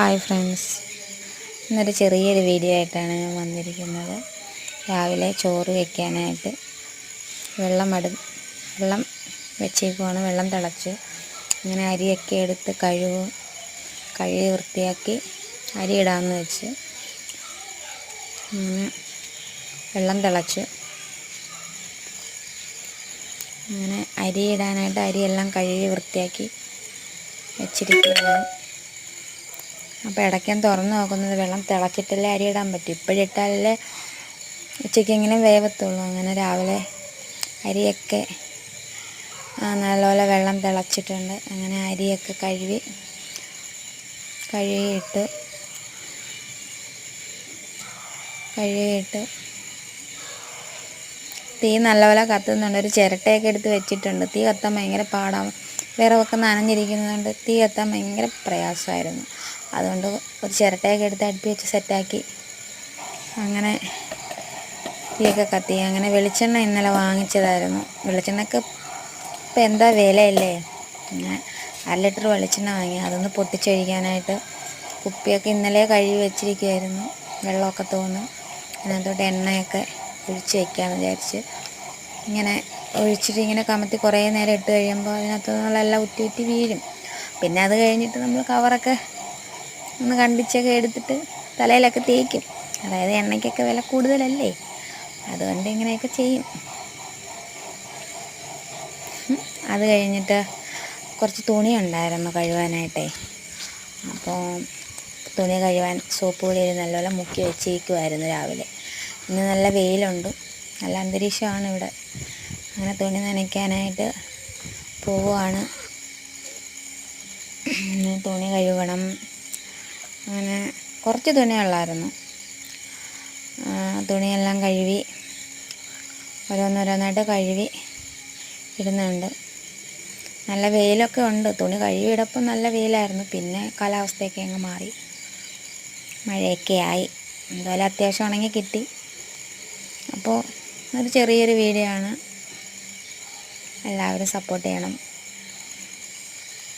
Hi friends. ഇന്നൊരു ചെറിയൊരു video ആയിട്ടാണ് ഞാൻ വന്നിരിക്കുന്നത്. രാവിലെ ചോറ് വയ്ക്കാനായിട്ട് വെള്ളം അടു വെള്ളം വെച്ചേക്കുവാണ്. വെള്ളം തിളച്ച് ഇങ്ങനെ അരിയൊക്കെ എടുത്ത് കഴുകും കഴുകി വൃത്തിയാക്കി അരി ഇടാമെന്ന് വെച്ച് വെള്ളം തിളച്ച് അങ്ങനെ അരി ഇടാനായിട്ട് അരിയെല്ലാം കഴുകി വൃത്തിയാക്കി വെച്ചിരിക്കുകയാണ്. അപ്പോൾ ഇടയ്ക്കാൻ തുറന്ന് നോക്കുന്നത് വെള്ളം തിളച്ചിട്ടല്ലേ അരി ഇടാൻ പറ്റും. ഇപ്പോഴിട്ടാലല്ലേ ഉച്ചയ്ക്ക് ഇങ്ങനെ വേവത്തുള്ളൂ. അങ്ങനെ രാവിലെ അരിയൊക്കെ നല്ലപോലെ വെള്ളം തിളച്ചിട്ടുണ്ട്. അങ്ങനെ അരിയൊക്കെ കഴുകി കഴുകിയിട്ട് കഴുകിയിട്ട് തീ നല്ലപോലെ കത്തുന്നുണ്ട്. ഒരു ചിരട്ടയൊക്കെ എടുത്ത് വെച്ചിട്ടുണ്ട്. തീ കത്താൻ ഭയങ്കര പാടാണ് വിറകൊക്കെ നനഞ്ഞിരിക്കുന്നതുകൊണ്ട് തീ എത്താൻ ഭയങ്കര പ്രയാസമായിരുന്നു. അതുകൊണ്ട് ഒരു ചിരട്ടയൊക്കെ എടുത്ത് അടുപ്പി വെച്ച് സെറ്റാക്കി. അങ്ങനെ തീയൊക്കെ കത്തി. അങ്ങനെ വെളിച്ചെണ്ണ ഇന്നലെ വാങ്ങിച്ചതായിരുന്നു. വെളിച്ചെണ്ണയ്ക്ക് ഇപ്പം എന്താ വിലയല്ലേ? പിന്നെ അര ലിറ്റർ വെളിച്ചെണ്ണ വാങ്ങി. അതൊന്ന് പൊട്ടിച്ചൊഴിക്കാനായിട്ട് കുപ്പിയൊക്കെ ഇന്നലെ കഴുകി വെച്ചിരിക്കുമായിരുന്നു വെള്ളമൊക്കെ തോന്നും. അതിനകത്തോട്ട് എണ്ണയൊക്കെ ഒഴിച്ച് വയ്ക്കാമെന്ന് വിചാരിച്ച് ഇങ്ങനെ ഒഴിച്ചിട്ട് ഇങ്ങനെ കമത്തി കുറേ നേരം ഇട്ട് കഴിയുമ്പോൾ അതിനകത്ത് നിന്നുള്ളതെല്ലാം ഉറ്റി ഉറ്റി വീഴും. പിന്നെ അത് കഴിഞ്ഞിട്ട് നമ്മൾ കവറൊക്കെ ഒന്ന് കണ്ടിച്ചൊക്കെ എടുത്തിട്ട് തലയിലൊക്കെ തേക്കും. അതായത് എണ്ണയ്ക്കൊക്കെ വില കൂടുതലല്ലേ? അതുകൊണ്ട് ഇങ്ങനെയൊക്കെ ചെയ്യും. അത് കഴിഞ്ഞിട്ട് കുറച്ച് തുണി ഉണ്ടായിരുന്നു കഴുകാനായിട്ടേ അപ്പോൾ തുണി കഴുകാൻ സോപ്പ് പൊടിയിൽ നല്ലപോലെ മുക്കി വെച്ചേക്കുമായിരുന്നു രാവിലെ. ഇന്ന് നല്ല വെയിലുണ്ട്. നല്ല അന്തരീക്ഷമാണ് ഇവിടെ. അങ്ങനെ തുണി നനയ്ക്കാനായിട്ട് പോവുകയാണ് തുണി കഴുകണം. അങ്ങനെ കുറച്ച് തുണി ഉള്ളായിരുന്നു. തുണിയെല്ലാം കഴുകി ഓരോന്നോരോന്നായിട്ട് കഴുകി ഇടുന്നുണ്ട്. നല്ല വെയിലൊക്കെ ഉണ്ട്. തുണി കഴുകിയിടപ്പം നല്ല വെയിലായിരുന്നു. പിന്നെ കാലാവസ്ഥയൊക്കെ അങ്ങ് മാറി. മഴയൊക്കെ ആയി. എന്തായാലും അത്യാവശ്യം ഉണങ്ങി കിട്ടി. അപ്പോൾ ഒരു ചെറിയൊരു വീഡിയോ ആണ്. എല്ലാവരും സപ്പോർട്ട് ചെയ്യണം.